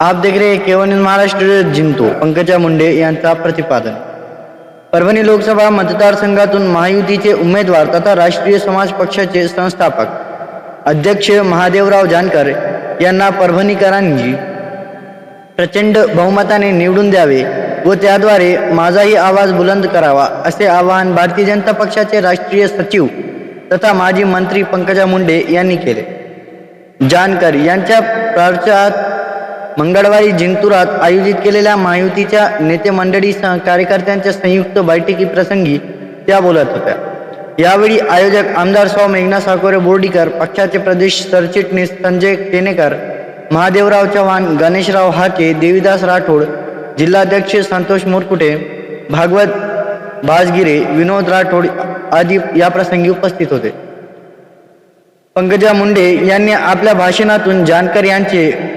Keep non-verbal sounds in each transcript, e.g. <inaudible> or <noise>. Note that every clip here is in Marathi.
आप देख रहे हैं केवळ न्यूज महाराष्ट्र जिंतो पंकजा मुंडे यांचा प्रतिपादन. परभणी लोकसभा मतदारसंघातून महायुतीचे उमेदवार तथा राष्ट्रीय समाज पक्षाचे संस्थापक अध्यक्ष महादेवराव जानकर यांना परभणीकरांनी प्रचंड बहुमताने निवडून द्यावे व त्याद्वारे माझाही आवाज बुलंद करावा असे आवाहन भारतीय जनता पक्षाचे राष्ट्रीय सचिव तथा माजी मंत्री पंकजा मुंडे यांनी केले. जानकर यांच्या प्रचारात मंगळवारी जिंतुरात आयोजित केलेल्या महायुतीच्या नेते मंडळी कार्यकर्त्यांच्या संयुक्त बैठकीप्रसंगी त्या बोलत होत्या. यावेळी आयोजक आमदार सौ मेघना साकोरे बोर्डीकर पक्षाचे प्रदेश सरचिटणीस संजय केनेकर महादेवराव चव्हाण गणेशराव हाके देवीदास राठोड जिल्हाध्यक्ष संतोष मोरकुटे भागवत बाजगिरे विनोद राठोड आदी याप्रसंगी उपस्थित होते. पंकजा मुंडे यांनी आपल्या भाषणातून जानकर यांचे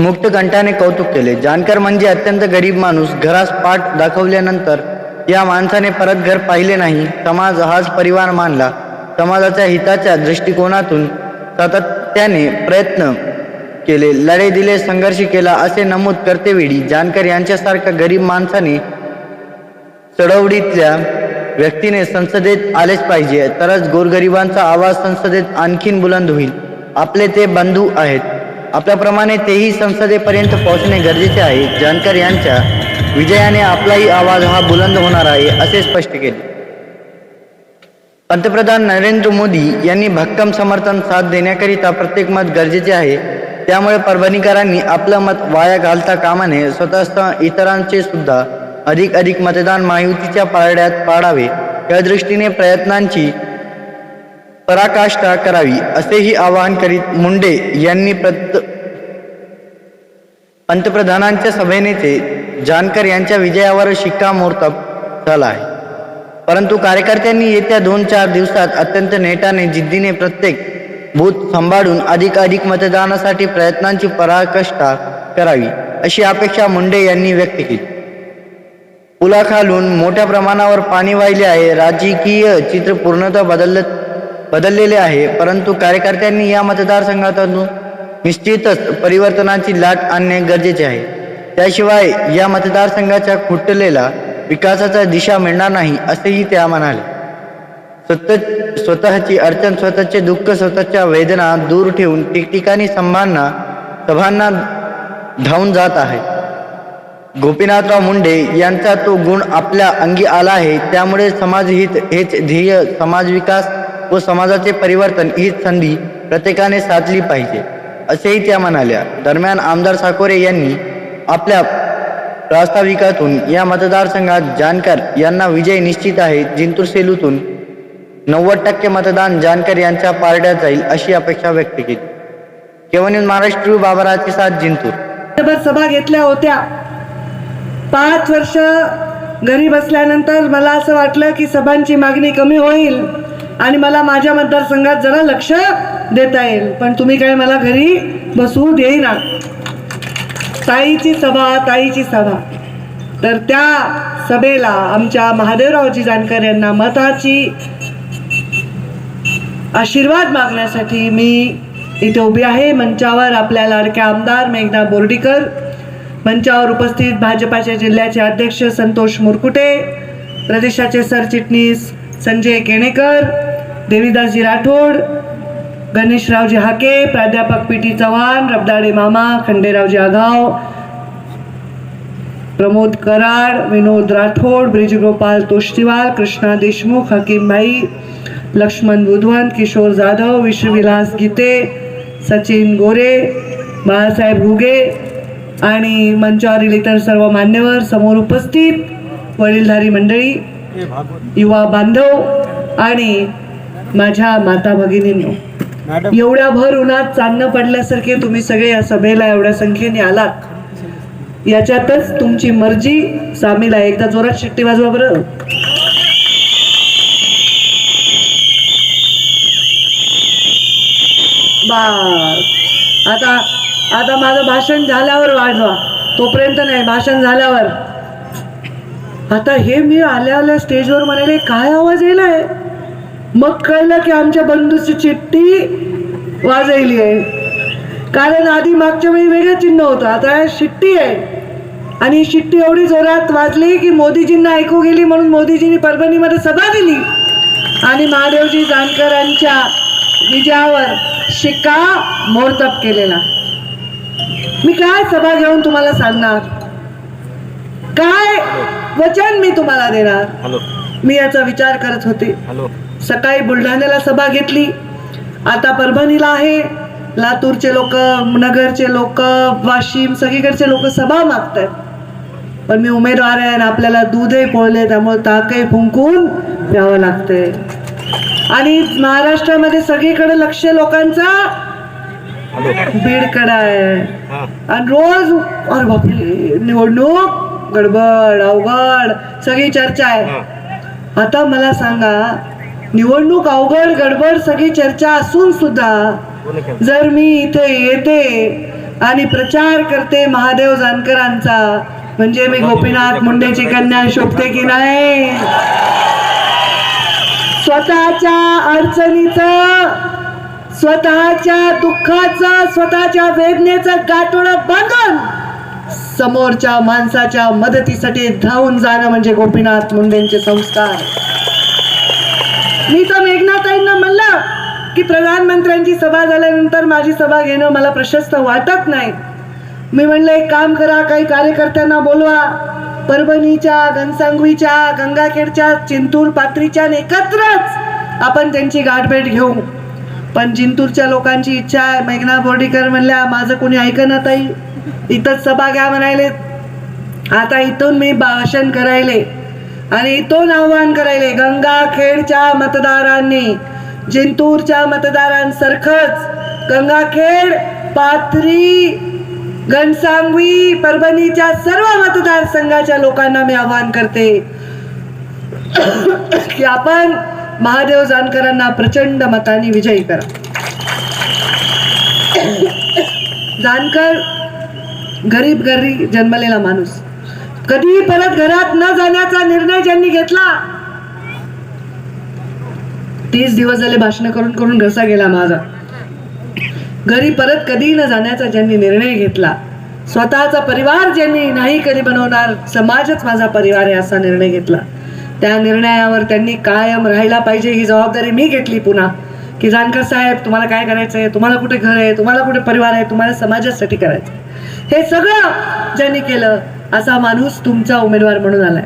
मुक्त कंठाने कौतुक केले. जानकर म्हणजे अत्यंत गरीब माणूस. घरास पाठ दाखवल्यानंतर या माणसाने परत घर पाहिले नाही. समाज हाच परिवार मानला. समाजाच्या हिताच्या दृष्टिकोनातून सातत्याने प्रयत्न केले. लढे दिले संघर्ष केला असे नमूद करतेवेळी जानकर यांच्यासारख्या गरीब माणसाने चढवडीतल्या व्यक्तीने संसदेत आलेच पाहिजे. तरच गोरगरिबांचा आवाज संसदेत आणखीन बुलंद होईल. आपले ते बंधू आहेत. आपल्याप्रमाणे तेही संसदेपर्यंत पोहोचणे गरजेचे आहे जानकर यांच्या विजयाने आपलाही आवाज हा बुलंद होणार आहे असे स्पष्ट केले. पंतप्रधान नरेंद्र मोदी यांनी भक्कम समर्थन साथ देण्याकरिता प्रत्येक मत गरजेचे आहे त्यामुळे परभणीकरांनी आपलं मत वाया घालता कामा नये इतरांचे सुद्धा अधिक अधिक मतदान महायुतीच्या पारड्यात पाडावे या दृष्टीने प्रयत्नांची पराकाष्ठा करावी असेही आवाहन करीत मुंडे यांनी प्रत पंतप्रधानांच्या सभेनेते जानकर यांच्या विजयावर शिक्कामोर्तब झाला आहे. परंतु कार्यकर्त्यांनी येत्या दोन चार दिवसात अत्यंत नेटाने जिद्दीने प्रत्येक बूथ सांभाळून अधिक अधिक मतदानासाठी प्रयत्नांची पराकाष्ठा करावी अशी अपेक्षा मुंडे यांनी व्यक्त केली. पुलाखालून मोठ्या प्रमाणावर पाणी वाहिले आहे. राजकीय चित्र पूर्णतः बदलत बदललेले आहे परंतु कार्यकर्त्यांनी या मतदारसंघातून निश्चितच परिवर्तनाची लाट आणणे गरजेचे आहे. त्याशिवाय या मतदारसंघाच्या खुटलेला विकासाचा दिशा मिळणार नाही असेही त्या म्हणाले. स्वतः स्वतःची अडचण स्वतःचे दुःख स्वतःच्या वेदना दूर ठेवून ठिकठिकाणी संभांना सभांना धावून जात आहे. गोपीनाथराव मुंडे यांचा तो गुण आपल्या अंगी आला आहे त्यामुळे समाजहित हेच ध्येय समाज विकास व समाजाचे परिवर्तन हीच संधी प्रत्येकाने साधली पाहिजे असेही त्या म्हणाल्या. दरम्यान आमदार साकोरे यांनी आपल्या प्रास्ताविकातून या मतदारसंघात जानकर यांना विजय निश्चित आहे जिंतूर सेलूतून नव्वद टक्के मतदान जानकर यांच्या पारड्यात जाईल अशी अपेक्षा व्यक्त केली. केवळ महाराष्ट्र बाबराची साथ जिंतूर. सभा घेतल्या होत्या. पाच वर्ष घरी बसल्यानंतर मला असं वाटलं की सभांची मागणी कमी होईल. आणि मला माझ्या मतदारसंघात जरा लक्ष देता येईल. पण तुम्ही काय मला घरी बसू देईना. ताईची सभा ताईची सभा. तर त्या सभेला आमच्या महादेवरावजी जानकर यांना मताची आशीर्वाद मागण्यासाठी मी इथे उभी आहे. मंचावर आपल्या लाडक्या आमदार मेघना बोर्डीकर मंचावर उपस्थित भाजपाच्या जिल्ह्याचे अध्यक्ष संतोष मुरकुटे प्रदेशाचे सरचिटणीस संजय केणेकर देवीदासजी राठोड गणेशरावजी हाके प्राध्यापक पी टी चव्हाण रबदाडे मामा खंडेरावजी आघाव प्रमोद कराड विनोद राठोड ब्रिजगोपाल तोष्टीवाल कृष्णा देशमुख हकीमभाई लक्ष्मण बुधवंत किशोर जाधव विश्वविलास गीते सचिन गोरे बाळासाहेब घुगे आणि मंचावरील इतर सर्व मान्यवर समोर उपस्थित वडीलधारी मंडळी युवा बांधव आणि माझ्या माता भगिनींनो एवढ्या भर उन्हात चांदणं पडल्यासारखे तुम्ही सगळे या सभेला एवढ्या संख्येने आलात. याच्यातच तुमची मर्जी सामील आहे. एकदा जोरात शिट्टी वाजवा बरं. बस. आता आता माझं भाषण झाल्यावर वाजवा. तोपर्यंत नाही भाषण झाल्यावर. आता हे मी आल्या आल्या स्टेजवर म्हणाले काय आवाज येलाय मग कळलं की आमच्या बंधूची चिठ्ठी वाजवली आहे. कारण आधी मागच्या वेळी वेगळं चिन्ह होतं. आता शिट्टी आहे. आणि शिट्टी एवढी जोरात वाजली की मोदीजींना ऐकू गेली म्हणून मोदीजींनी परभणीमध्ये सभा दिली. आणि महादेवजी जानकरांच्या विजयावर शिक्का मोडतप केलेला. मी काय सभा घेऊन तुम्हाला सांगणार? काय वचन मी तुम्हाला देणार? मी याचा विचार करत होते. हॅलो. सकाळी बुलढाण्याला सभा घेतली. आता परभणीला आहे. लातूरचे लोक नगरचे लोक वाशिम सगळीकडचे लोक सभा मागतात पण मी उमेदवार आहे आणि आपल्याला दूधही पोळले त्यामुळे ताकही फुंकून प्यावं लागतंय. आणि महाराष्ट्रामध्ये सगळीकडे लक्ष लोकांचा बीडकडे आहे. आणि रोज अरे बापरे निवडणूक गडबड अवघड सगळी चर्चा आहे. आता मला सांगा निवडणूक अवघड गडबड सगळी चर्चा असून सुद्धा जर मी इथे येते आणि प्रचार करते महादेव जानकरांचा म्हणजे मी गोपीनाथ मुंडेची कन्या शोभते की नाही? स्वतःच्या अडचणीचं स्वतःच्या दुःखाचं स्वतःच्या वेदनेचं गाठोडं बांधून समोरच्या माणसाच्या मदतीसाठी धावून जाणं म्हणजे गोपीनाथ मुंडेंचे संस्कार. मी तर मेघनाथाईंना म्हणलं की प्रधानमंत्र्यांची सभा झाल्यानंतर माझी सभा घेणं मला प्रशस्त वाटत नाही. मी म्हणलं एक काम करा काही कार्यकर्त्यांना बोलवा. परभणीच्या घनसांगवीच्या गंगाखेडच्या चिंतूर पात्रीच्या एकत्रच आपण त्यांची गाठभेट घेऊ. पण जिंतूरच्या लोकांची इच्छा आहे. मेघना बोर्डीकर म्हणल्या माझं कोणी ऐकणार ताई. इथंच सभा घ्या म्हणायले आता इथून मी भाषण करायले. आणि इथून आव्हान करायले गंगाखेडच्या मतदारांनी जिंतूरच्या मतदारांसारखंच गंगाखेड पाथरी घनसांगवी परभणीच्या सर्व मतदारसंघाच्या लोकांना मी आवाहन करते. <coughs> की आपण महादेव जानकरांना प्रचंड मताने विजयी करा. <coughs> जानकर गरीब गरीब जन्मलेला माणूस. कधीही परत घरात न जाण्याचा निर्णय ज्यांनी घेतला तीस दिवस झाले भाषण करून करून घसा गेला माझा. घरी परत कधी न जाण्याचा ज्यांनी निर्णय घेतला स्वतःचा परिवार ज्यांनी नाही कधी बनवणार समाजच माझा परिवार आहे असा निर्णय घेतला. त्या निर्णयावर त्यांनी कायम राहायला पाहिजे ही जबाबदारी मी घेतली पुन्हा. की जानकर साहेब तुम्हाला काय करायचं आहे? तुम्हाला कुठे घर आहे? तुम्हाला कुठे परिवार आहे? तुम्हाला समाजासाठी करायचं आहे. हे सगळं ज्यांनी केलं असा माणूस तुमचा उमेदवार म्हणून आलाय.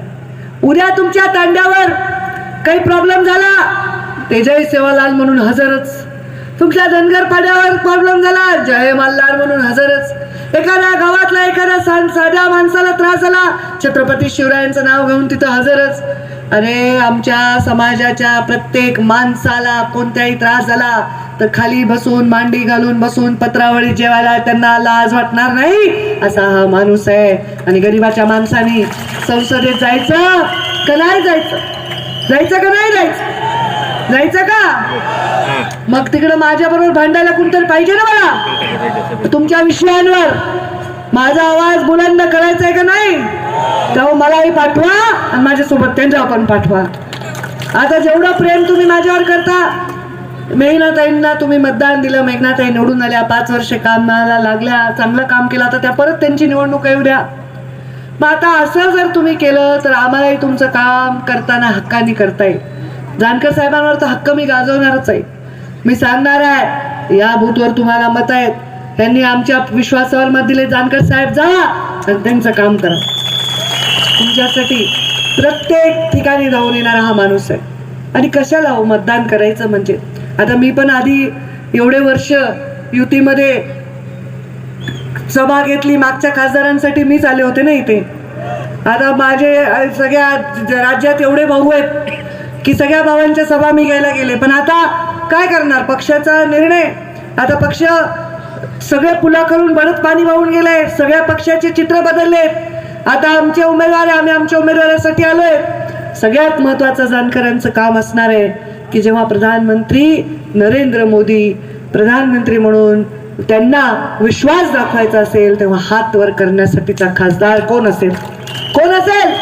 उद्या तुमच्या तांड्यावर काही प्रॉब्लेम झाला तेजय सेवालाल म्हणून हजरच. तुमच्या धनगर पाड्यावर प्रॉब्लेम झाला जय मल्हार म्हणून हजरच. एखाद्या गावातला एखाद्या सण साध्या माणसाला त्रास झाला छत्रपती शिवरायांचं नाव घेऊन तिथं हजरच. अरे आमच्या समाजाच्या प्रत्येक माणसाला कोणताही त्रास झाला तर खाली बसून मांडी घालून बसून पत्रावळी जेवायला त्यांना लाज वाटणार नाही असा हा माणूस आहे. आणि गरीबाच्या माणसाने संसदेत जायचं का नाही जायचं? जायचं का नाही जायचं? जायचं का? मग तिकडं माझ्या बरोबर भांडायला कोणतरी पाहिजे ना मला? तुमच्या विषयांवर माझा आवाज बुलंद करायचा आहे का नाही? तेव्हा मलाही पाठवा आणि माझ्यासोबत त्यांना पण पाठवा. आता जेवढं प्रेम तुम्ही माझ्यावर करता मेघनाताईंना तुम्ही मतदान दिलं. मेघनाताई निवडून आल्या. पाच वर्ष कामाला लागल्या. चांगलं काम केलं तर त्या परत त्यांची निवडणूक येऊ द्या. मग आता असं जर तुम्ही केलं तर आम्हालाही तुमचं काम करताना हक्काने करता येईल. जानकर साहेबांवर तर हक्क मी गाजवणारच आहे. मी सांगणार आहे या बूथवर तुम्हाला मत आहेत. त्यांनी आमच्या विश्वासावर मत दिले. जानकर साहेब जा आणि त्यांचं काम करा. तुमच्यासाठी प्रत्येक ठिकाणी जाऊन येणारा हा माणूस आहे. आणि कशाला हो? मतदान करायचं म्हणजे आता मी पण आधी एवढे वर्ष युतीमध्ये सभा घेतली मागच्या खासदारांसाठी मीच आले होते ना इथे. आता माझे सगळ्या राज्यात एवढे भाऊ आहेत की सगळ्या भावांच्या सभा मी घ्यायला गेले. पण आता काय करणार? पक्षाचा निर्णय. आता पक्ष सगळे पुला करून बरंच पाणी वाहून गेले सगळ्या पक्षाचे चित्र बदललेत. आता आमचे उमेदवार आहे. आम्ही आमच्या उमेदवारासाठी आलोय. सगळ्यात महत्वाचं जानकरांचं काम असणार आहे. की जेव्हा प्रधानमंत्री नरेंद्र मोदी प्रधानमंत्री म्हणून त्यांना विश्वास दाखवायचा असेल तेव्हा हात वर करण्यासाठीचा खासदार कोण असेल? कोण असेल?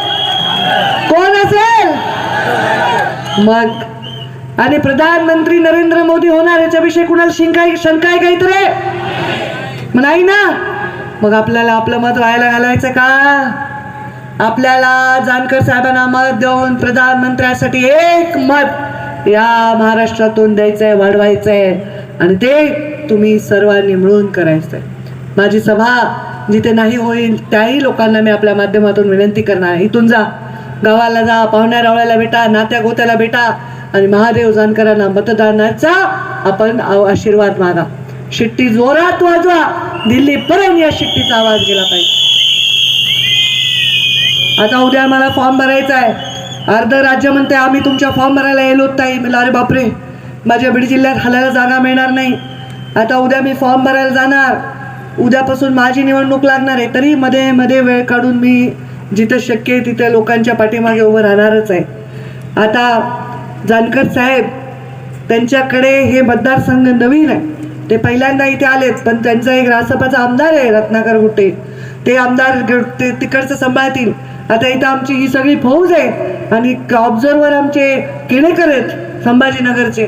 कोण असेल? मग आणि प्रधानमंत्री नरेंद्र मोदी होणार याच्याविषयी कुणाला शिंकाय शंका आहे काहीतरी नाही ना? मग आपल्याला आपलं मत व्हायला घालायचं का? आपल्याला जानकर साहेबांना मत देऊन प्रधानमंत्र्यासाठी एक मत या महाराष्ट्रातून द्यायचंय आहे आणि ते तुम्ही सर्वांनी मिळून करायचंय. माझी सभा जिथे नाही होईल त्याही लोकांना मी आपल्या माध्यमातून विनंती करणार इथून जा. गावाला जा पाहुण्या रावळ्याला भेटा नात्या गोत्याला भेटा आणि महादेव जानकरांना मतदानाचा आपण आशीर्वाद मागा. शिट्टी जोरात वाजवा. दिल्लीपर्यंत या शिट्टीचा आवाज गेला पाहिजे. आता उद्या मला फॉर्म भरायचा आहे अर्ध राज्य म्हणते आम्ही तुमच्या फॉर्म भरायला येलो ताई. म्हणलं अरे बापरे! माझ्या बीड जिल्ह्यात हलायला जागा मिळणार नाही. आता उद्या मी फॉर्म भरायला जाणार. उद्यापासून माझी निवडणूक लागणार आहे. तरी मध्ये मध्ये वेळ काढून मी जिथं शक्य आहे तिथे लोकांच्या पाठीमागे उभं राहणारच आहे. आता जानकर साहेब त्यांच्याकडे हे मतदारसंघ नवीन आहे. ते पहिल्यांदा इथे आलेत पण त्यांचा एक रासपाचा आमदार आहे रत्नाकर गुट्टे. ते आमदार ग- ते तिकडचं सांभाळतील. आता इथं आमची ही सगळी फौज आहे आणि ऑब्झर्वर आमचे केणेकर आहेत संभाजीनगरचे.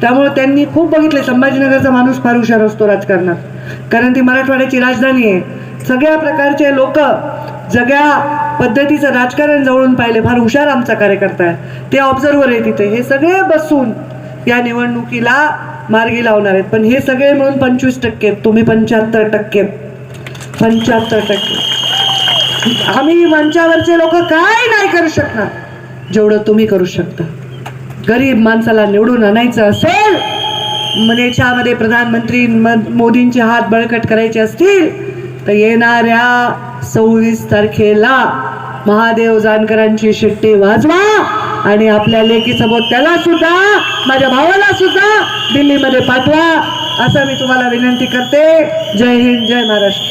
त्यामुळे त्यांनी खूप बघितले संभाजीनगरचा माणूस फार हुशार असतो राजकारणात. कारण ती मराठवाड्याची राजधानी आहे. सगळ्या प्रकारचे लोक सगळ्या पद्धतीचं राजकारण जवळून पाहिले. फार हुशार आमचा कार्यकर्ता आहे. ते ऑब्झर्वर आहे तिथे हे सगळे बसून या निवडणुकीला मार्गी लावणार आहेत. पण हे सगळे मिळून पंचवीस टक्के आहेत. तुम्ही पंच्याहत्तर टक्के पंच्याहत्तर टक्के. आम्ही मंचावरचे लोक काय नाही करू शकणार? जेवढं तुम्ही करू शकता. गरीब माणसाला निवडून आणायचं असेल मनेच्यामध्ये प्रधानमंत्री म- मोदींचे हात बळकट करायचे असतील तर येणाऱ्या सव्वीस तारखेला महादेव जानकरांची शिट्टी वाजवा आणि आपल्या लेखी त्याला सुद्धा माझ्या भावाला सुद्धा दिल्लीमध्ये पाठवा. असं मी तुम्हाला विनंती करते. जय हिंद जय महाराष्ट्र.